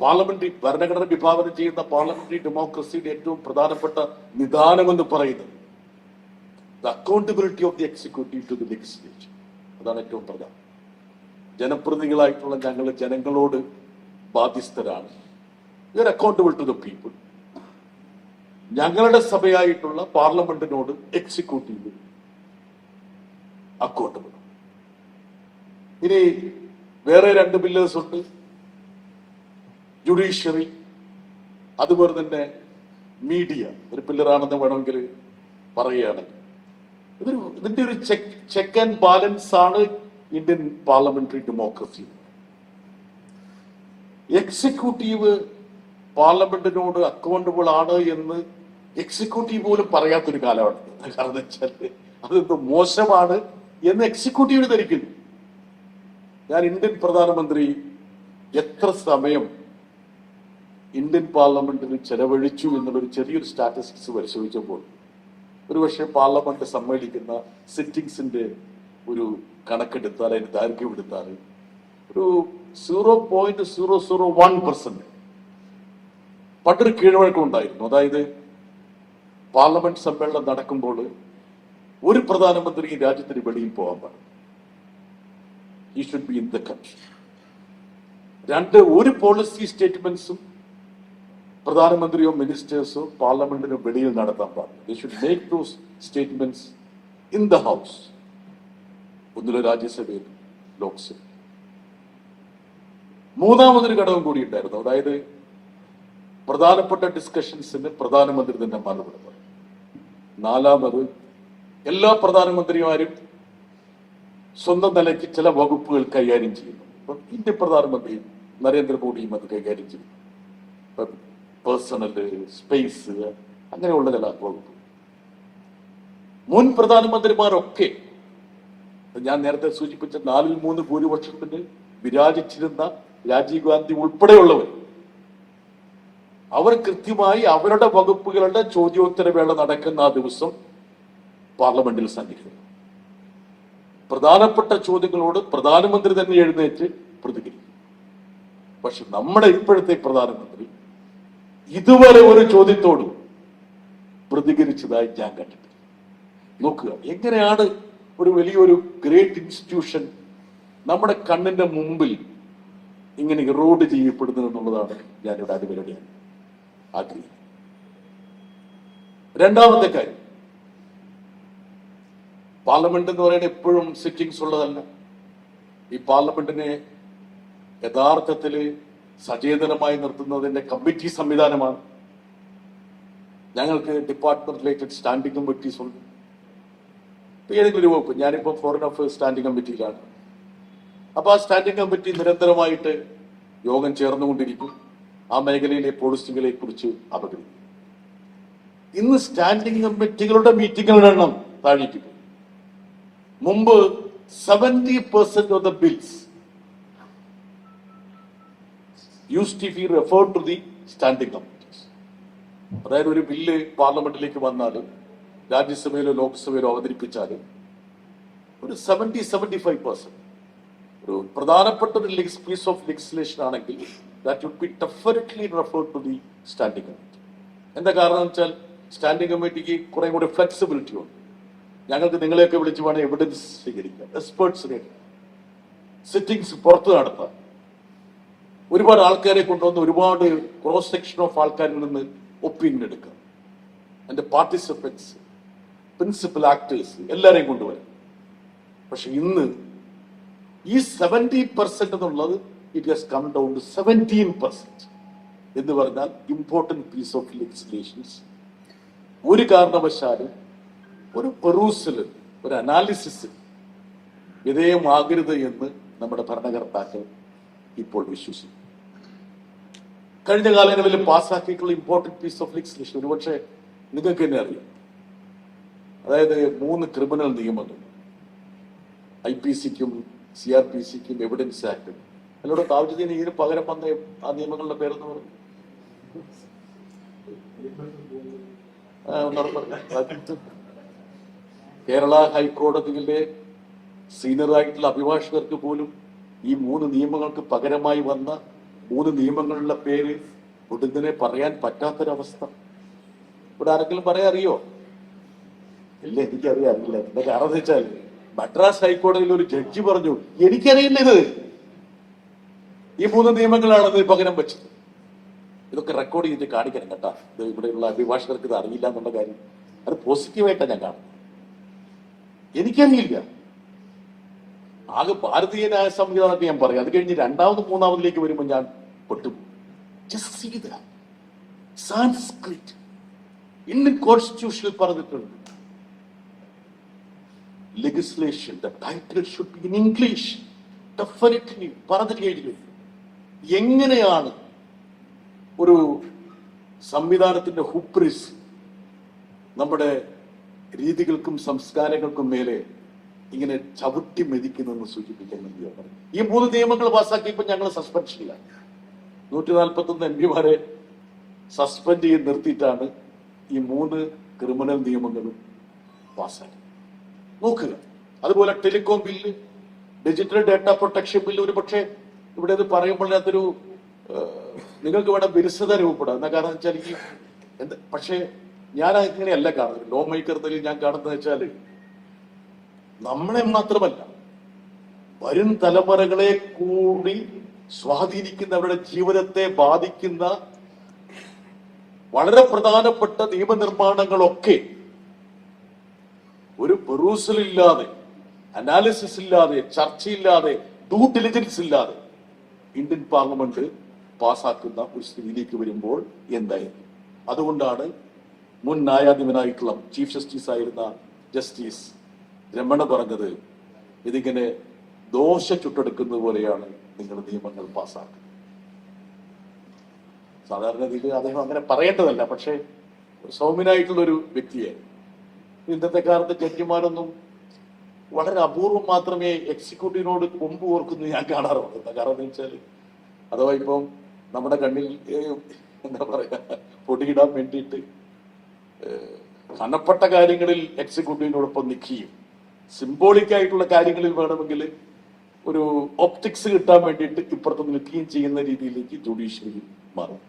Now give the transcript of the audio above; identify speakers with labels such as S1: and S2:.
S1: Parliamentary ഭരണഘടന വിഭാവനം ചെയ്യുന്ന പാർലമെന്ററി ഡെമോക്രസിയുടെ ഏറ്റവും പ്രധാനപ്പെട്ട നിദാനമെന്ന് പറയുന്നത് accountability of the executive to the legislature അതാണ് ഏറ്റവും പ്രധാനം. ജനപ്രതിനിധികളായിട്ടുള്ള ഞങ്ങൾ ജനങ്ങളോട് ബാധ്യസ്ഥരാണ്. We accountable to the people ഞങ്ങളുടെ സഭയായിട്ടുള്ള പാർലമെന്റിനോട് എക്സിക്യൂട്ടീവ് അക്കൗണ്ടബിൾ ഇനി വേറെ രണ്ട് ബില്ലേഴ്സ് ഉണ്ട്. ജുഡീഷ്യറി അതുപോലെ തന്നെ മീഡിയ ഒരു പില്ലറാണെന്ന് വേണമെങ്കിൽ പറയുകയാണെങ്കിൽ ഇതൊരു ഇതിന്റെ ഒരു ചെക്ക് ചെക്ക് ആൻഡ് ബാലൻസ് ആണ് ഇന്ത്യൻ പാർലമെന്ററി ഡെമോക്രസി എക്സിക്യൂട്ടീവ് പാർലമെന്റിനോട് അക്കൗണ്ടബിൾ ആണ് എന്ന് എക്സിക്യൂട്ടീവ് പോലും പറയാത്തൊരു കാലമാണ്. കാരണം വെച്ചാൽ അതെന്തോ മോശമാണ് എന്ന് എക്സിക്യൂട്ടീവ് ധരിക്കുന്നു. ഞാൻ ഇന്ത്യൻ പ്രധാനമന്ത്രി എത്ര സമയം ഇന്ത്യൻ പാർലമെന്റിന് ചെലവഴിച്ചു എന്നുള്ളൊരു ചെറിയൊരു സ്റ്റാറ്റിസ്റ്റിക്സ് പരിശോധിച്ചപ്പോൾ ഒരുപക്ഷെ പാർലമെന്റ് സമ്മേളിക്കുന്ന സിറ്റിംഗ്സിന്റെ ഒരു കണക്കെടുത്താൽ അതിന് ദൈർഘ്യം എടുത്താൽ ഒരു zero point zero zero one percent പണ്ടൊരു കീഴ്വഴക്കം ഉണ്ടായിരുന്നു. അതായത് പാർലമെന്റ് സമ്മേളനം നടക്കുമ്പോൾ ഒരു പ്രധാനമന്ത്രി രാജ്യത്തിന് വെളിയിൽ പോകാൻ പാടില്ല. ഈ should be in the country രണ്ട് ഒരു പോളിസി സ്റ്റേറ്റ്മെന്റ്സും പ്രധാനമന്ത്രിയോ മിനിസ്റ്റേഴ്സോ പാർലമെന്റിന് വെളിയിൽ നടത്താൻ പാടില്ല. They should make those statements in the house ഒന്നിലെ രാജ്യസഭയിൽ ലോക്സഭ മൂന്നാമതൊരു ഘടകം കൂടി ഉണ്ടായിരുന്നു. അതായത് പ്രധാനപ്പെട്ട ഡിസ്കഷൻസിന് പ്രധാനമന്ത്രി തന്നെ മറുപടി നാലാമത് എല്ലാ പ്രധാനമന്ത്രിമാരും സ്വന്തം നിലയ്ക്ക് ചില വകുപ്പുകൾ കൈകാര്യം ചെയ്യുന്നു. ഇന്ത്യ പ്രധാനമന്ത്രി നരേന്ദ്രമോദിയും അത് കൈകാര്യം ചെയ്യുന്നു. പേഴ്സണൽ സ്പേസ് അങ്ങനെയുള്ള ചില വകുപ്പ് മുൻ പ്രധാനമന്ത്രിമാരൊക്കെ ഞാൻ നേരത്തെ സൂചിപ്പിച്ച നാലിൽ മൂന്ന് ഭൂരിപക്ഷത്തിന് വിരാജിച്ചിരുന്ന രാജീവ് ഗാന്ധി ഉൾപ്പെടെയുള്ളവർ അവർ കൃത്യമായി അവരുടെ വകുപ്പുകളുടെ ചോദ്യോത്തരവേള നടക്കുന്ന ആ ദിവസം പാർലമെന്റിൽ സന്നിഹിക്കുന്നു പ്രധാനപ്പെട്ട ചോദ്യങ്ങളോട് പ്രധാനമന്ത്രി തന്നെ എഴുന്നേറ്റ് പ്രതികരിക്കും. പക്ഷെ നമ്മുടെ ഇപ്പോഴത്തെ പ്രധാനമന്ത്രി ഇതുവരെ ഒരു ചോദ്യത്തോട് പ്രതികരിച്ചതായി ഞാൻ കണ്ടിട്ടില്ല. നോക്കുക എങ്ങനെയാണ് ഒരു വലിയൊരു ഗ്രേറ്റ് ഇൻസ്റ്റിറ്റ്യൂഷൻ നമ്മുടെ കണ്ണിന്റെ മുമ്പിൽ ഇങ്ങനെ ഇറോഡ് ചെയ്യപ്പെടുന്നത് എന്നുള്ളതാണ് ഞാനിവിടെ അതിവരുടെ ആഗ്രഹിക്കുന്നത്. രണ്ടാമത്തെ കാര്യം പാർലമെന്റ് എന്ന് പറയുന്നത് എപ്പോഴും സിറ്റിംഗ്സ് ഉള്ളതല്ല. ഈ പാർലമെന്റിനെ യഥാർത്ഥത്തിൽ സചേതനമായി നിർത്തുന്നതിന്റെ കമ്മിറ്റി സംവിധാനമാണ്. ഞങ്ങൾക്ക് ഡിപ്പാർട്ട്മെന്റ് റിലേറ്റഡ് സ്റ്റാൻഡിംഗ് കമ്മിറ്റീസ് ഉണ്ട്. ഏതെങ്കിലും ഒരു വകുപ്പ് ഞാനിപ്പോ ഫോറിൻ അഫയേഴ്സ് സ്റ്റാൻഡിംഗ് കമ്മിറ്റിയിലാണ് അപ്പൊ ആ സ്റ്റാൻഡിംഗ് കമ്മിറ്റി നിരന്തരമായിട്ട് യോഗം ചേർന്നുകൊണ്ടിരിക്കും. ആ മേഖലയിലെ പോളിസികളെ കുറിച്ച് അപകടം ഇന്ന് സ്റ്റാൻഡിംഗ് കമ്മിറ്റികളുടെ മീറ്റിംഗുകളുടെ എണ്ണം താഴേക്ക് മുമ്പ് seventy percent of the bills use to be referred to the standing committees അതായത് ഒരു ബില്ല് പാർലമെന്റിലേക്ക് വന്നാലും രാജ്യസഭയിലോ ലോക്സഭയിലോ അവതരിപ്പിച്ചാലും ഒരു സെവന്റി സെവന്റി ഫൈവ് പെർസെന്റ് ഒരു പ്രധാനപ്പെട്ട ഒരു പീസ് ഓഫ് ലെഗിസ്ലേഷൻ ആണെങ്കിൽ that would be definitely referred to the standing committee എന്താ കാരണം വെച്ചാൽ സ്റ്റാൻഡിംഗ് കമ്മിറ്റിക്ക് കുറേ കൂടി ഫ്ലെക്സിബിലിറ്റി ഉണ്ട്. ഞങ്ങൾക്ക് നിങ്ങളെയൊക്കെ വിളിച്ച് വേണം എവിഡൻസ് സ്വീകരിക്കാം എക്സ്പേർട്സിനെ സിറ്റിംഗ്സ് പുറത്ത് നടത്താം ഒരുപാട് ആൾക്കാരെ കൊണ്ടുവന്ന് ഒരുപാട് ക്രോസ് സെക്ഷൻ ഓഫ് ആൾക്കാരിൽ നിന്ന് ഒപ്പീനിയൻ എടുക്കാം അതിന്റെ പാർട്ടിസിപ്പൻസ് പ്രിൻസിപ്പൽ ആക്ടേഴ്സ് എല്ലാവരെയും കൊണ്ടുവരാം. പക്ഷെ ഇന്ന് ഈ സെവന്റി പെർസെന്റ് എന്നുള്ളത് it has come down to seventeen percent എന്ന് പറഞ്ഞാൽ ഇമ്പോർട്ടന്റ് പീസ് ഓഫ് ലെജിസ്ലേഷൻസ് ഒരു കാരണവശാലും ഒരു പെറൂസിൽ ഒരു അനാലിസിസ് വിധേയമാകരുത് എന്ന് നമ്മുടെ ഭരണകർത്താക്കൾ ഇപ്പോൾ വിശ്വസിക്കുന്നു. കഴിഞ്ഞ കാലങ്ങളിൽ പാസ്സാക്കിയിട്ടുള്ള ഇമ്പോർട്ടന്റ് പീസ് ഓഫ് ലെജിസ്ലേഷൻ ഒരുപക്ഷെ നിങ്ങൾക്ക് തന്നെ അറിയാം. അതായത് മൂന്ന് ക്രിമിനൽ നിയമങ്ങൾ. ഐ പി സിക്കും സി ആർ പി സിക്കും എവിഡൻസ് ആക്ടും അതിലൂടെ താവജുദ്ദീൻ ഇതിന് പകരം വന്ന ആ നിയമങ്ങളുടെ പേരെന്ന് പറഞ്ഞു? കേരള ഹൈക്കോടതിയിലെ സീനിയർ ആയിട്ടുള്ള അഭിഭാഷകർക്ക് പോലും ഈ മൂന്ന് നിയമങ്ങൾക്ക് പകരമായി വന്ന മൂന്ന് നിയമങ്ങളുടെ പേര് ഒടുന്നതിനെ പറയാൻ പറ്റാത്തൊരവസ്ഥ. ഇവിടെ ആരെങ്കിലും പറയാൻ അറിയോ? ഇല്ല എനിക്കറിയാം അറിയില്ല. എന്താ കാരണം വെച്ചാൽ മദ്രാസ് ഹൈക്കോടതിയിൽ ഒരു ജഡ്ജി പറഞ്ഞു എനിക്കറിയില്ല ഇത്. ഈ മൂന്ന് നിയമങ്ങളാണ് ഇത് പകരം വെച്ചത്. ഇതൊക്കെ റെക്കോർഡ് ചെയ്തിട്ട് കാണിക്കണം കേട്ടാ. ഇത് ഇവിടെയുള്ള അഭിഭാഷകർക്ക് ഇത് അറിയില്ല എന്നുള്ള കാര്യം. അത് പോസിറ്റീവായിട്ടാണ് ഞാൻ കാണുന്നത്. എനിക്കറിയില്ല. ആകെ ഭാരതീയനായ സംവിധാനത്തെ ഞാൻ പറയും. അത് കഴിഞ്ഞ് രണ്ടാമത് മൂന്നാമതിലേക്ക് വരുമ്പോൾ ഞാൻ പൊട്ടും. സാൻസ്ക്രിറ്റ് ഇന്ത്യൻ കോൺസ്റ്റിറ്റ്യൂഷനിൽ പറഞ്ഞിട്ടുണ്ട്. Legislation the title should be in English definitely പറഞ്ഞിട്ട് കഴിഞ്ഞു. എങ്ങനെയാണ് ഒരു സംവിധാനത്തിന്റെ ഹുപ്രിസ് നമ്മുടെ രീതികൾക്കും സംസ്കാരങ്ങൾക്കും മേലെ ഇങ്ങനെ ചവിട്ടി മെതിക്കുന്നെന്ന് സൂചിപ്പിക്കാൻ വേണ്ടിയാണ്. ഈ മൂന്ന് നിയമങ്ങൾ പാസ്സാക്കിയപ്പോൾ ഞങ്ങൾ സസ്പെൻഷനിലാണ് നൂറ്റി നാൽപ്പത്തി ഒന്ന് എം പിമാരെ സസ്പെൻഡ് ചെയ്ത് നിർത്തിയിട്ടാണ് ഈ മൂന്ന് ക്രിമിനൽ നിയമങ്ങളും പാസ്സാക്കി നോക്കുക. അതുപോലെ telecom bill digital data protection bill ഒരു പക്ഷേ ഇവിടെ ഇത് പറയുമ്പോൾ അതൊരു നിങ്ങൾക്ക് വേണം വിരസത രൂപപ്പെടാം. എന്നാ കാരണം വെച്ചാൽ ഈ എന്താ പക്ഷേ ഞാൻ അങ്ങനെയല്ല കാണുന്നത് ലോ മേക്കർ ഞാൻ കാണുന്നത് വെച്ചാൽ നമ്മളെ മാത്രമല്ല വരും തലമുറകളെ കൂടി സ്വാധീനിക്കുന്ന അവരുടെ ജീവിതത്തെ ബാധിക്കുന്ന വളരെ പ്രധാനപ്പെട്ട നിയമനിർമ്മാണങ്ങളൊക്കെ ഒരു പെറൂസൽ ഇല്ലാതെ അനാലിസിസ് ഇല്ലാതെ ചർച്ചയില്ലാതെ ഡ്യൂ ഡെലിജൻസ് ഇല്ലാതെ ഇന്ത്യൻ പാർലമെന്റ് പാസാക്കുന്ന ഒരു സ്ഥിതിയിലേക്ക് വരുമ്പോൾ എന്തായിരുന്നു അതുകൊണ്ടാണ് മുൻ ന്യായാധിപനായിട്ടുള്ള ചീഫ് ജസ്റ്റിസ് ആയിരുന്ന ജസ്റ്റിസ് രമണ പറഞ്ഞത് ഇതിങ്ങനെ ദോശ ചുട്ടെടുക്കുന്നത് പോലെയാണ് നിങ്ങൾ നിയമങ്ങൾ പാസ്സാക്കുന്നത് സാധാരണ രീതിയിൽ അദ്ദേഹം അങ്ങനെ പറയേണ്ടതല്ല പക്ഷേ സൗമ്യനായിട്ടുള്ള ഒരു വ്യക്തിയെ ഇന്നത്തെ കാലത്ത് ജഡ്ജിമാരൊന്നും വളരെ അപൂർവം മാത്രമേ എക്സിക്യൂട്ടീവിനോട് കൊമ്പ് ഓർക്കുന്ന ഞാൻ എന്താ കാരണം എന്ന് വെച്ചാൽ അഥവാ ഇപ്പം നമ്മുടെ കണ്ണിൽ എന്താ പറയാ പൊടിയിടാൻ വേണ്ടിയിട്ട് കനപ്പെട്ട കാര്യങ്ങളിൽ എക്സിക്യൂട്ടീവിനോടൊപ്പം നിൽക്കുകയും സിംബോളിക് ആയിട്ടുള്ള കാര്യങ്ങളിൽ വേണമെങ്കിൽ ഒരു ഒപ്റ്റിക്സ് കിട്ടാൻ വേണ്ടിയിട്ട് ഇപ്പുറത്ത് നിൽക്കുകയും ചെയ്യുന്ന രീതിയിലേക്ക് ജുഡീഷ്യറി മാറും.